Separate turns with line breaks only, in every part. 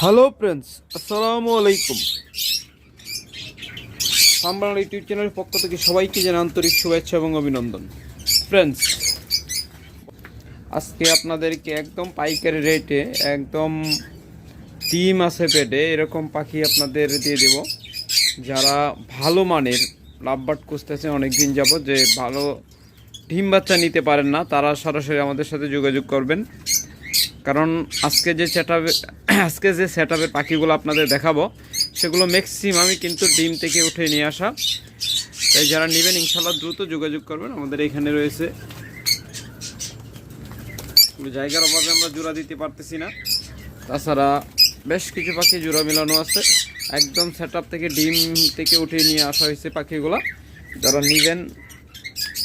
Hello friends আসসালামু আলাইকুম সাম্বাংলা YouTube চ্যানেলের পক্ষ থেকে সবাইকে জানাই আন্তরিক শুভেচ্ছা এবং অভিনন্দন। ফ্রেন্ডস আজকে আপনাদেরকে একদম পাইকারি রেটে একদম ডিম আছে পেটে এরকম পাখি আপনাদের দিয়ে দেব। যারা ভালো মানের লাভবাট খুঁজতেছে অনেক দিন যাবত যে ভালো ডিম বাচ্চা নিতে পারেন না, তারা সরাসরি আমাদের সাথে যোগাযোগ করবেন। কারণ আজকে যে সেট আজকে যে সেট পাখিগুলো আপনাদের দেখাবো, সেগুলো ম্যাক্সিমামই কিন্তু ডিম থেকে উঠে নিয়ে আসা। তাই যারা নেবেন ইনশাল্লাহ দ্রুত যোগাযোগ করবেন। আমাদের এখানে রয়েছে। জায়গার অভাবে আমরা জোড়া দিতে পারতেছি না। তাছাড়া বেশ কিছু পাখি জোড়া মেলানো আছে। একদম সেট থেকে ডিম থেকে উঠে নিয়ে আসা হয়েছে পাখিগুলো। যারা নেবেন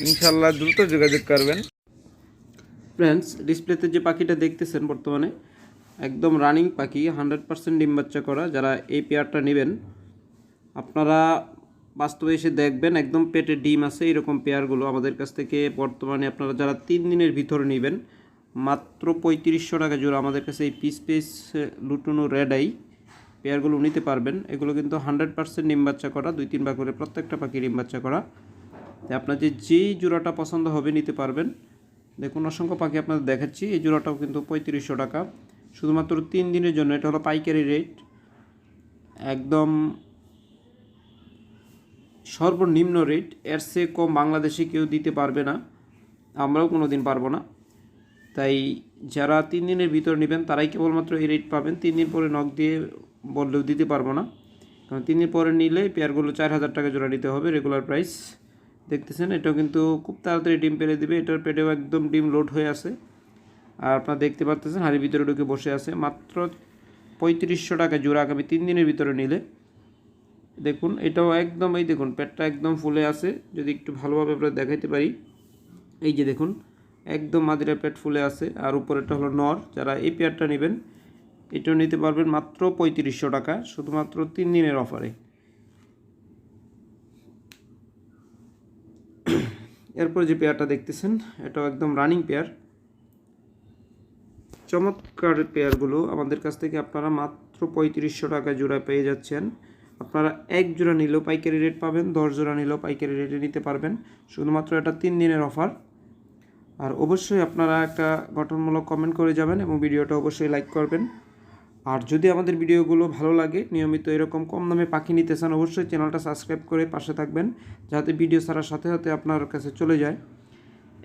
ইনশাল্লাহ দ্রুত যোগাযোগ করবেন। ফ্রেন্ডস ডিসপ্লেতে যে পাখিটা দেখতেছেন বর্তমানে, একদম রানিং পাখি হান্ড্রেড পার্সেন্ট ডিম বাচ্চা করা, যারা এই পেয়ারটা নেবেন, আপনারা বাস্তবে এসে দেখবেন, একদম পেটে ডিম আছে, এরকম পেয়ারগুলো আমাদের কাছ থেকে বর্তমানে আপনারা যারা তিন দিনের ভিতরে নেবেন, মাত্র পঁয়ত্রিশশো টাকা জোড়া আমাদের কাছে এই piece piece lutino red eye পেয়ারগুলো নিতে পারবেন। এগুলো কিন্তু হান্ড্রেড পার্সেন্ট ডিম বাচ্চা করা, দুই তিনবার করে প্রত্যেকটা পাখি ডিম বাচ্চা করা। যে যেই জোড়াটা পছন্দ হবে নিতে পারবেন। দেখুন, অসংখ্য পাখি আপনাদের দেখাচ্ছি। এই জোড়াটাও কিন্তু পঁয়ত্রিশশো টাকা। শুধুমাত্র তিন দিনের জন্য, এটা হলো পাইকারি রেট। একদম সর্বনিম্ন রেট। এর চেয়ে কম বাংলাদেশে কেউ দিতে পারবে না। আমরাও কোনো দিন পারব না। তাই যারা তিন দিনের ভিতর নেবেন, তারাই কেবলমাত্র এই রেট পাবেন। তিন দিন পরে নখ দিয়ে বললেও দিতে পারব না। কারণ তিন দিন পরে নিলে পেয়ারগুলো চার হাজার টাকা জোড়া নিতে হবে, রেগুলার প্রাইস। দেখতেছেন, এটাও কিন্তু খুব তাড়াতাড়ি ডিম পেরে দিবে। এটার পেটেও একদম ডিম লোড হয়ে আছে। আর আপনারা দেখতে পাচ্ছেন হাড়ির ভিতরে ঢুকে বসে আছে। মাত্র পঁয়ত্রিশশো টাকা জোড়া আগামী তিন দিনের ভিতরে নিলে। দেখুন, এটাও একদম, এই দেখুন, পেটটা একদম ফুলে আছে। যদি একটু ভালোভাবে আপনারা দেখাইতে পারি। এই যে দেখুন, একদম মাদিরা পেট ফুলে আছে। আর উপরেরটা হলো নর। যারা এই পেয়ারটা নেবেন, এটাও নিতে পারবেন মাত্র পঁয়ত্রিশশো টাকা, শুধুমাত্র তিন দিনের অফারে। এরপর যে পেয়ারটা দেখতেছেন, এটাও একদম রানিং পেয়ার। চমৎকার পেয়ারগুলো আমাদের কাছ থেকে আপনারা মাত্র পঁয়ত্রিশশো টাকা জোড়া পেয়ে যাচ্ছেন। আপনারা এক জোড়া নিলেও পাইকারি রেট পাবেন, দশ জোড়া নিলেও পাইকারি রেটে নিতে পারবেন। শুধুমাত্র এটা তিন দিনের অফার আর অবশ্যই আপনারা একটা গঠনমূলক কমেন্ট করে যাবেন এবং ভিডিওটা অবশ্যই লাইক করবেন। আর যদি আমাদের ভিডিওগুলো ভালো লাগে, নিয়মিত এরকম কম দামে পাখি নিতে চান, অবশ্যই চ্যানেলটা সাবস্ক্রাইব করে পাশে থাকবেন, যাতে ভিডিও ছাড়ার সাথে সাথে আপনার কাছে চলে যায়।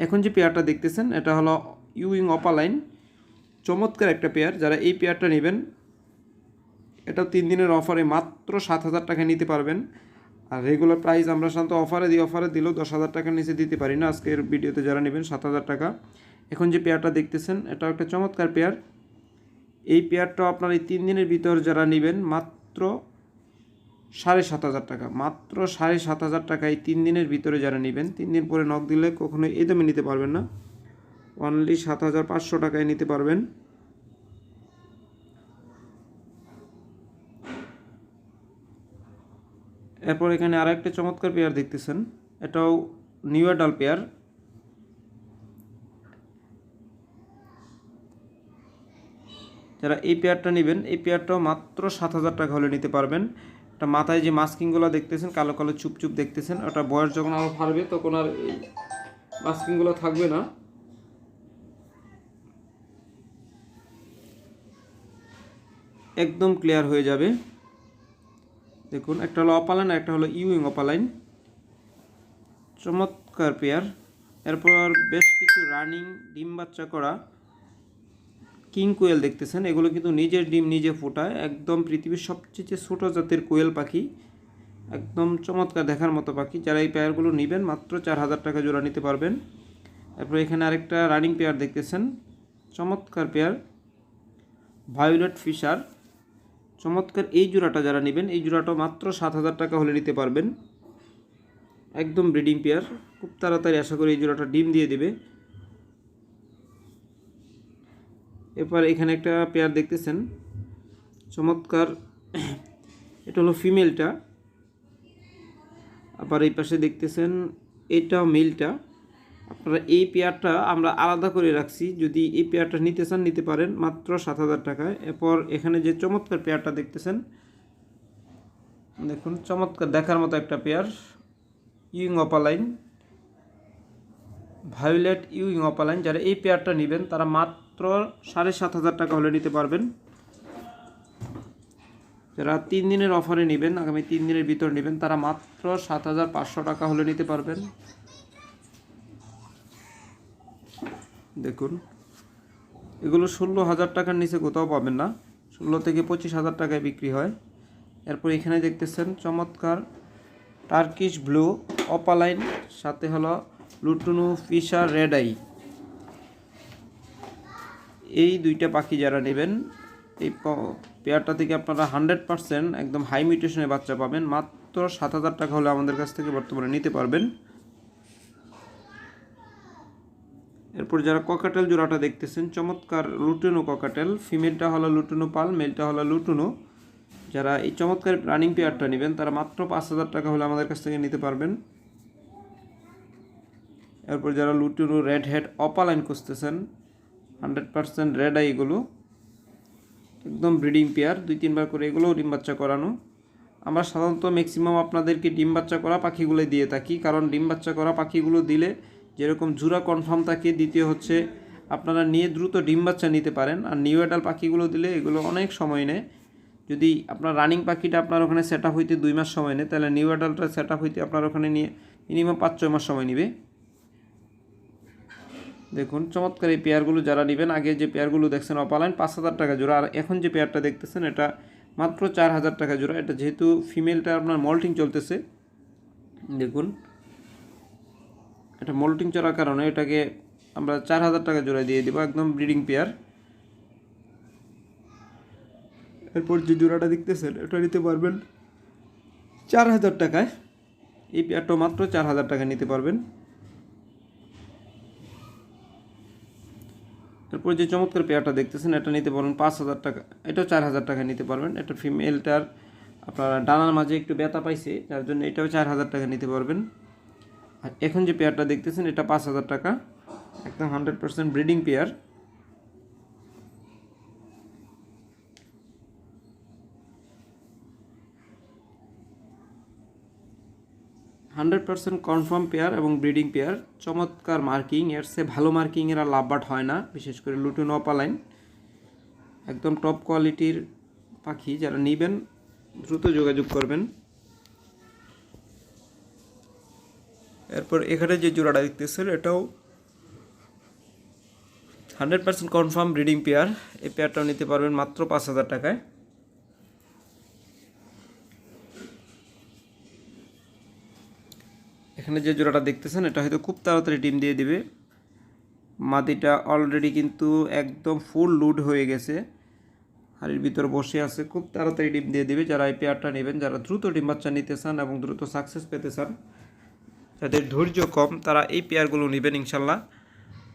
এখন যে পেয়ারটা দেখতেছেন, এটা হলো ইউইং অপালাইন চমৎকার একটা পেয়ার, যারা এই পেয়ারটা নেবেন, এটা তিন দিনের অফারে মাত্র সাত হাজার টাকা নিতে পারবেন। আর রেগুলার প্রাইস আমরা সাধারণত অফারে দিই, অফারে দিলেও দশ হাজার টাকার নিচে দিতে পারি না। আজকের ভিডিওতে যারা নেবেন, সাত হাজার টাকা। এখন যে পেয়ারটা দেখতেছেন এটা একটা চমৎকার পেয়ার। এই পেয়ারটাও আপনার এই তিন দিনের ভিতর যারা নেবেন, মাত্র সাড়ে সাত হাজার টাকা, মাত্র সাড়ে সাত হাজার টাকা এই তিন দিনের ভিতরে যারা নেবেন, তিন দিন পরে নখ দিলে কখনো এই দামে নিতে পারবেন না। অনলি সাত হাজার পাঁচশো টাকায় নিতে পারবেন। এরপর এখানে আর একটা চমৎকার পেয়ার দেখতেছেন, এটাও নিউ অ্যাডাল পেয়ার যারা এই পেয়ারটা নেবেন, এই পেয়ারটাও মাত্র সাত হাজার টাকা হলে নিতে পারবেন। এটা মাথায় যে মাস্কিংগুলো দেখতেছেন, কালো কালো চুপ চুপ দেখতেছেন, ওটা বয়স যখন আরও ফারবে তখন আর এই মাস্কিংগুলো থাকবে না। একদম ক্লিয়ার হয়ে যাবে। দেখুন, একটা হলো অপালাইন একটা হলো ইউইং অপালাইন। চমৎকার পেয়ার। এরপর বেশ কিছু রানিং ডিম বাচ্চা করা। কিং কোয়েল দেখতেছেন, এগুলো কিন্তু নিজের ডিম নিজে ফোটায়। একদম পৃথিবীর সবচেয়ে ছোট জাতের কোয়েল পাখি, একদম চমৎকার দেখার মতো পাখি। যারা এই পেয়ারগুলো নেবেন, মাত্র চার হাজার টাকা জোড়া নিতে পারবেন। তারপরে এখানে আরেকটা রানিং পেয়ার দেখতেছেন, চমৎকার পেয়ার। Violet fisher. চমৎকার এই জোড়াটা যারা নেবেন, এই জোড়াটা মাত্র সাত হাজার টাকা হলে নিতে পারবেন। একদম ব্রিডিং পেয়ার। খুব তাড়াতাড়ি আশা করি এই জোড়াটা ডিম দিয়ে দেবে। এরপর এখানে একটা পেয়ার দেখতেছেন। চমৎকার। এটা হলো ফিমেলটা আবার এই পাশে দেখতেছেন, এটাও মেলটা আপনারা এই পেয়ারটা আমরা আলাদা করে রাখছি। যদি এই পেয়ারটা নিতে চান, নিতে পারেন। মাত্র সাত হাজার টাকায়। এরপর এখানে যে চমৎকার পেয়ারটা দেখতেছেন, দেখুন, চমৎকার দেখার মতো একটা pair wing opaline violet wing opaline যারা এই পেয়ারটা নেবেন, তারা মাত্র সাড়ে সাত হাজার টাকা হলে নিতে পারবেন। যারা তিন দিনের অফারে নেবেন, আগামী তিন দিনের ভিতর নেবেন, তারা মাত্র সাত হাজার পাঁচশো টাকা হলে নিতে পারবেন। দেখুন, এগুলো ষোলো হাজার টাকার নিচে কোথাও পাবেন না। ষোলো থেকে পঁচিশ হাজার টাকায় বিক্রি হয়। এরপর এখানে দেখতেছেন চমৎকার টার্কিশ ব্লু অপালাইন সাথে হলো লুটুনু ফিশার রেড আই। এই দুইটা পাখি যারা নেবেন, এই পেয়ারটা থেকে আপনারা হান্ড্রেড পার্সেন্ট একদম হাই মিউটেশনের বাচ্চা পাবেন। মাত্র সাত হাজার টাকা হলে আমাদের কাছ থেকে বর্তমানে নিতে পারবেন। এরপর যারা ককাটেল জোড়াটা দেখতেছেন, চমৎকার লুটুনো ককাটেল ফিমেলটা হলো লুটুনো পাল মেলটা হলো লুটুনো। যারা এই চমৎকার রানিং পেয়ারটা নেবেন, তারা মাত্র পাঁচ হাজার টাকা হলে আমাদের কাছ থেকে নিতে পারবেন। এরপর যারা লুটুনো রেড হেড অপালাইন খুঁজতেছেন হান্ড্রেড পার্সেন্ট রেড আই এগুলো। একদম ব্রিডিং পেয়ার, দুই তিনবার করে এগুলোও ডিম বাচ্চা করানো। আমরা সাধারণত ম্যাক্সিমাম আপনাদেরকে ডিম বাচ্চা করা পাখিগুলো দিয়ে থাকি, কারণ ডিম বাচ্চা করা পাখিগুলো দিলে যেরকম জুরা কনফার্ম থাকে, দ্বিতীয় হচ্ছে আপনারা নিয়ে দ্রুত ডিম বাচ্চা নিতে পারেন। আর নিউ এডাল পাখিগুলো দিলে এগুলো অনেক সময় নেয়। যদি আপনার রানিং পাখিটা আপনার ওখানে সেট হইতে দুই মাস সময় নেয়, তাহলে নিউ এডালটা সেট হইতে আপনার ওখানে নিয়ে মিনিমাম পাঁচ ছয় মাস সময় নেবে। দেখুন, চমৎকার এই পেয়ারগুলো যারা নেবেন, আগে যে পেয়ারগুলো দেখছেন অপালাইন, পাঁচ হাজার টাকা জোড়া। আর এখন যে পেয়ারটা দেখতেছেন, এটা মাত্র চার হাজার টাকা জোড়া। এটা যেহেতু ফিমেলটা আপনার মল্টিং চলতেছে, দেখুন। এটা মল্টিং চলার কারণে এটাকে আমরা চার হাজার টাকা জোড়া দিয়ে দেবো, একদম ব্রিডিং পেয়ার। এরপর যে জোড়াটা দেখতেছেন, এটা নিতে পারবেন চার হাজার টাকায়। এই পেয়ারটা মাত্র চার হাজার টাকা নিতে পারবেন। এরপর যে চমৎকার পেয়ারটা দেখতেছেন, এটা নিতে পারবেন পাঁচ হাজার টাকা। এটাও চার হাজার টাকা নিতে পারবেন। এটা ফিমেলটার আপনার ডানার মাঝে একটু ব্যথা পাইছে, যার জন্য এটাও চার হাজার টাকা নিতে পারবেন। আর এখন যে পেয়ারটা দেখতেছেন, এটা পাঁচ হাজার টাকা। একদম hundred percent breeding pair hundred percent confirm pair এবং ব্রিডিং পেয়ার। চমৎকার মার্কিং, এর সে ভালো মার্কিংয়ের আর লাভবাট হয় না, বিশেষ করে লুটুন অপালাইন। একদম টপ কোয়ালিটির পাখি, যারা নেবেন, দ্রুত যোগাযোগ করবেন। এরপর এখানে যে জোড়াটা দেখতেছেন, এটাও hundred percent confirm breeding pair. এই পেয়ারটাও নিতে পারবেন মাত্র পাঁচ হাজার টাকায়। এখানে যে জোড়াটা দেখতেছেন, এটা হয়তো খুব তাড়াতাড়ি ডিম দিয়ে দিবে। মাদিটা অলরেডি কিন্তু একদম ফুল লুড হয়ে গেছে। হাড়ির ভিতর বসে আছে, খুব তাড়াতাড়ি ডিম দিয়ে দিবে। যারা এই পেয়ারটা নেবেন, যারা দ্রুত ডিম বাচ্চা নিতে চান এবং দ্রুত সাকসেস পেতে চান, যাদের ধৈর্য কম, তারা এই পেয়ারগুলো নেবেন ইনশাল্লাহ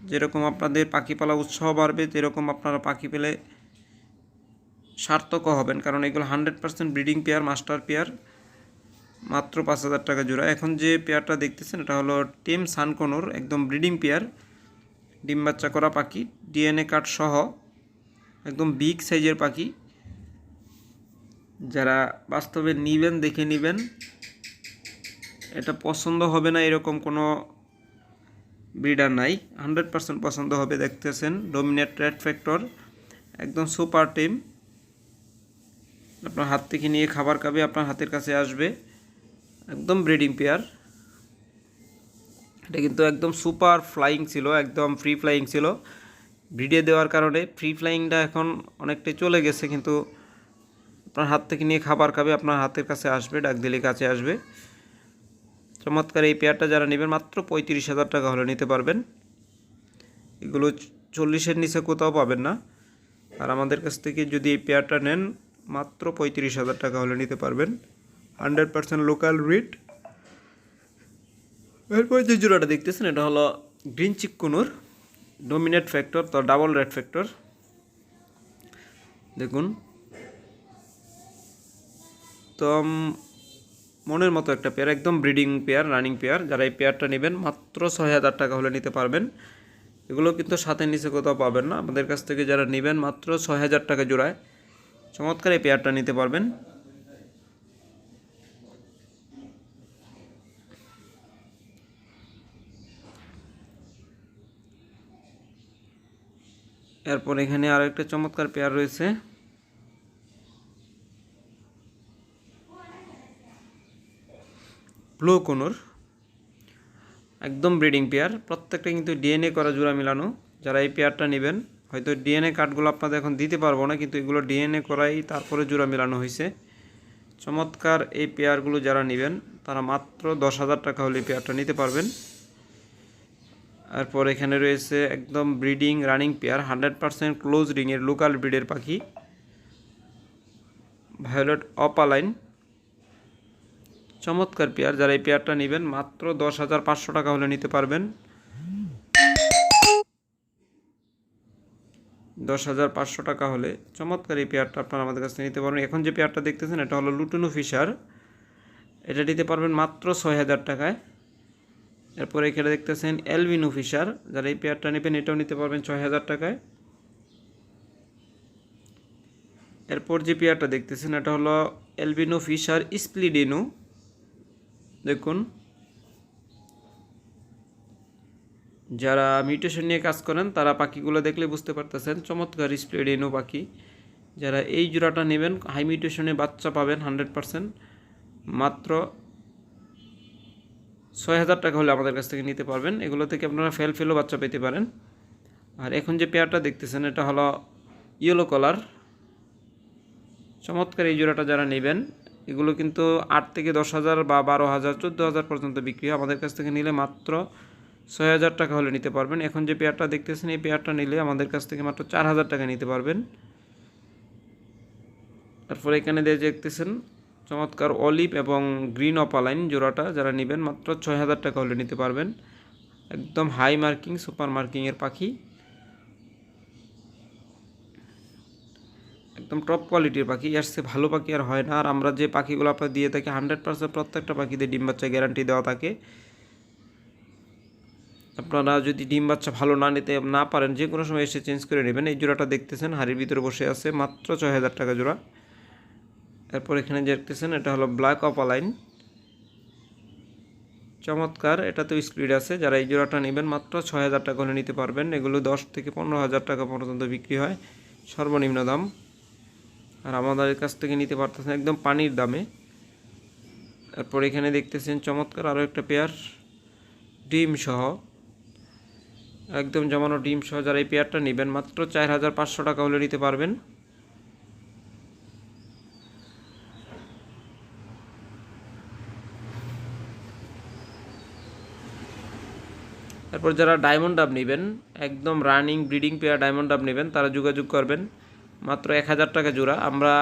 যেরকম আপনাদের পাখি পালা উৎসাহ বাড়বে, যেরকম আপনারা পাখি পেলে সার্থকও হবেন। কারণ এগুলো hundred percent breeding pair master pair মাত্র পাঁচ হাজার টাকা জোড়া। এখন যে পেয়ারটা দেখতেছেন, এটা হলো টেম সানকোনোর একদম ব্রিডিং পেয়ার। ডিম বাচ্চা করা পাখি, ডিএনএ কার্ড সহ একদম বিগ সাইজের পাখি। যারা বাস্তবে নিবেন, দেখে নেবেন, এটা পছন্দ হবে না এরকম কোনো ব্রিডার নাই। হান্ড্রেড পার্সেন্ট পছন্দ হবে, দেখতেছেন, ডোমিনেট রেড ফ্যাক্টর, একদম সুপার টিম। আপনার হাত থেকে নিয়ে খাবার খাবে, আপনার হাতের কাছে আসবে। একদম ব্রিডিং পেয়ার এটা কিন্তু একদম সুপার ফ্লাইং ছিল, একদম ফ্রি ফ্লাইং ছিল। ব্রিডে দেওয়ার কারণে ফ্রি ফ্লাইংটা এখন অনেকটাই চলে গেছে, কিন্তু আপনার হাত থেকে নিয়ে খাবার খাবে, আপনার হাতের কাছে আসবে, ডাক দিলে কাছে আসবে। চমৎকার এই পেয়ারটা যারা নেবেন, মাত্র পঁয়ত্রিশ হাজার টাকা হলে নিতে পারবেন। এগুলো চল্লিশের নিচে কোথাও পাবেন না। আর আমাদের কাছ থেকে যদি এই পেয়ারটা নেন, মাত্র পঁয়ত্রিশ হাজার টাকা হলে নিতে পারবেন। হান্ড্রেড পার্সেন্ট লোকাল রিট এরপর যে জোড়াটা দেখতেছেন, এটা হলো গ্রিন চিকুনুর ডোমিনেট ফ্যাক্টর, তো ডাবল রেড ফ্যাক্টর। দেখুন। তো মনের মতো একটা পেয়ার, একদম ব্রিডিং পেয়ার, রানিং পেয়ার। যারা এই পেয়ারটা নেবেন, মাত্র ছয় হাজার টাকা হলে নিতে পারবেন। এগুলো কিন্তু সাথে নিচে কোথাও পাবেন না। আমাদের কাছ থেকে যারা নেবেন, মাত্র ছয় হাজার টাকা জোড়ায়। চমৎকার এই পেয়ারটা নিতে পারবেন। এরপর এখানে আরও একটা চমৎকার পেয়ার রয়েছে। ব্লু কোনোর। একদম ব্রিডিং পেয়ার। প্রত্যেকটা কিন্তু ডিএনএ করা জোড়া মিলানো। যারা এই পেয়ারটা নেবেন, হয়তো ডিএনএ কার্ডগুলো আপনাদের এখন দিতে পারব না, কিন্তু এগুলো ডিএনএ করাই তারপরে জোড়া মিলানো হয়েছে। চমৎকার এই পেয়ারগুলো যারা নেবেন, তারা মাত্র দশ হাজার টাকা হলে পেয়ারটা নিতে পারবেন। এরপর এখানে রয়েছে একদম breeding, running pair, hundred percent close রিংয়ের লোকাল ব্রিডের পাখি, ভায়োলেট অপালাইন, চমৎকার পেয়ার। যারা এই পেয়ারটা নেবেন, মাত্র দশ হাজার পাঁচশো টাকা হলে নিতে পারবেন। দশ হাজার পাঁচশো টাকা হলে চমৎকার এই পেয়ারটা আপনারা আমাদের কাছ নিতে পারবেন। এখন যে পেয়ারটা দেখতেছেন, এটা হলো লুটুনু ফিশার। এটা নিতে পারবেন মাত্র ছয় হাজার টাকায়। এরপরে এখানে দেখতেছেন এলভিনো ফিশার যারা এই পেয়ারটা নেবেন, এটাও নিতে পারবেন ছয় হাজার টাকায়। এরপর যে পেয়ারটা দেখতেছেন, এটা হলো এলবিনো ফিশার স্প্লিডিনো। দেখুন। যারা মিউটেশন নিয়ে কাজ করেন, তারা পাখিগুলো দেখলে বুঝতে পারতেছেন, চমৎকার স্প্লিডিনো পাখি। যারা এই জোড়াটা নেবেন হাই মিউটেশনে বাচ্চা পাবেন হান্ড্রেড পারসেন্ট মাত্র ছয় হাজার টাকা হলে আমাদের কাছ থেকে নিতে পারবেন। এগুলো থেকে আপনারা ফেল ফেলও বাচ্চা পেতে পারেন। আর এখন যে পেয়ারটা দেখতেছেন, এটা হলো ইয়েলো কালার চমৎকার এই জোড়াটা যারা নেবেন, এগুলো কিন্তু আট থেকে দশ হাজার বা বারো হাজার, চোদ্দ হাজার পর্যন্ত বিক্রি হয়। আমাদের কাছ থেকে নিলে মাত্র ছয় হাজার টাকা হলে নিতে পারবেন। এখন যে পেয়ারটা দেখতেছেন, এই পেয়ারটা নিলে আমাদের কাছ থেকে মাত্র চার হাজার টাকা নিতে পারবেন। তারপরে এখানে দিয়ে দেখতেছেন চমৎকার অলিভ এবং গ্রিন অপালাইন জোড়াটা যারা নেবেন মাত্র ছয় হাজার টাকা হলে নিতে পারবেন। একদম হাই মার্কিং সুপার মার্কিংয়ের পাখি। একদম টপ কোয়ালিটির পাখি। এর সে ভালো পাখি আর হয় না। আর আমরা যে পাখিগুলো আপনার দিয়ে থাকি হান্ড্রেড পার্সেন্ট প্রত্যেকটা পাখিতে ডিম বাচ্চা গ্যারান্টি দেওয়া থাকে। আপনারা যদি ডিম বাচ্চা ভালো না নিতে না পারেন, যে কোনো সময় এসে চেঞ্জ করে নেবেন। এই জোড়াটা দেখতেছেন, হাড়ির ভিতরে বসে আছে মাত্র ছয় হাজার টাকা জোড়া। এরপর এখানে দেখতেছেন, এটা হলো ব্ল্যাক অপালাইন চমৎকার, এটাতেও স্পিড আছে। যারা এই জোড়াটা নেবেন, মাত্র ছয় হাজার টাকা হলে নিতে পারবেন। এগুলো দশ থেকে পনেরো হাজার টাকা পর্যন্ত বিক্রি হয়। সর্বনিম্ন দাম। আর আমাদের কাছ থেকে নিতে পারতেছেন একদম পানির দামে। তারপর এখানে দেখতেছেন চমৎকার আরও একটা পেয়ার ডিম সহ। একদম জমানো ডিম সহ, যারা এই পেয়ারটা নেবেন, মাত্র চার হাজার পাঁচশো টাকা হলে নিতে পারবেন। তারপর যারা ডায়মন্ড ডাব নেবেন, একদম রানিং ব্রিডিং পেয়ার ডায়মন্ড ডাব নেবেন, তারা যোগাযোগ করবেন। মাত্র এক হাজার টাকা জোড়া। আমরা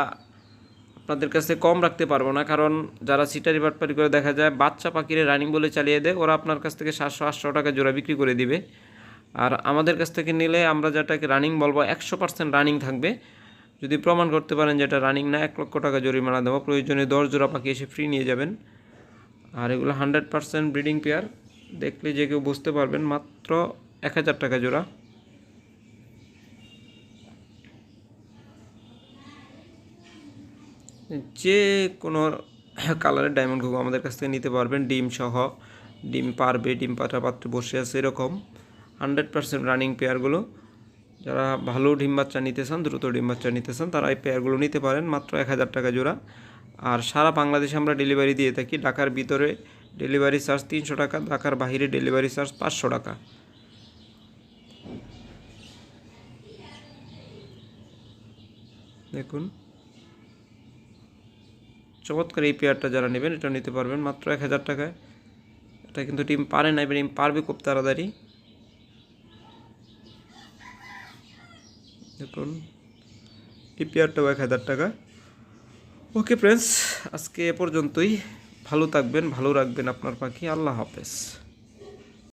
আপনাদের কাছে কম রাখতে পারব না, কারণ যারা সিটারি বাটপারি করে দেখা যায়, বাচ্চা পাখিরে রানিং বলে চালিয়ে দেয়, ওরা আপনার কাছ থেকে সাতশো, আটশো টাকা জোড়া বিক্রি করে দিবে। আর আমাদের কাছ থেকে নিলে আমরা যেটাকে রানিং বলব, একশো পার্সেন্ট রানিং থাকবে। যদি প্রমাণ করতে পারেন যেটা রানিং না, এক লক্ষ টাকা জরিমানা দেবো। প্রয়োজনে দশ জোড়া পাখি এসে ফ্রি নিয়ে যাবেন। আর এগুলো হান্ড্রেড পার্সেন্ট ব্রিডিং পেয়ার দেখলে যে কেউ বুঝতে পারবেন, মাত্র এক হাজার টাকা জোড়া। যে কোনো কালারের ডায়মন্ড ঘুঘু আমাদের কাছ থেকে নিতে পারবেন, ডিম সহ, ডিম পারবে, ডিম পাতা পাত্রে বসে আছে এরকম। হান্ড্রেড পার্সেন্ট রানিং পেয়ারগুলো। যারা ভালো ডিম বাচ্চা নিতে চান, দ্রুত ডিম বাচ্চা নিতে চান, তারা এই পেয়ারগুলো নিতে পারেন, মাত্র এক হাজার টাকা জোড়া। আর সারা বাংলাদেশে আমরা ডেলিভারি দিয়ে থাকি, ঢাকার ভিতরে ডেলিভারি চার্জ তিনশো টাকা, ঢাকার বাহিরে ডেলিভারি চার্জ পাঁচশো টাকা। দেখুন। চমৎকার এই পেয়ারটা যারা নেবেন, এটা নিতে পারবেন মাত্র এক হাজার টাকায়। এটা কিন্তু টিম পারে না এবার পারবে খুব তাড়াতাড়ি। দেখুন, এই পেয়ারটাও এক হাজার টাকা। ওকে ফ্রেন্ডস আজকে এ পর্যন্তই। ভালো থাকবেন ভালো রাখবেন আপনার পাখি। আল্লাহ হাফেজ।